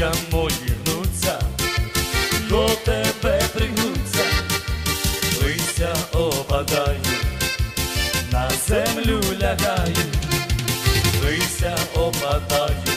Обличчя мої гнуться, до тебе пригнуться, лися опадає, на землю лягає, лися опадає.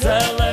celé.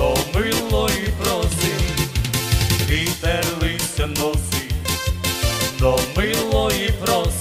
то мило і проси, вітер листя носить, то мило і проси.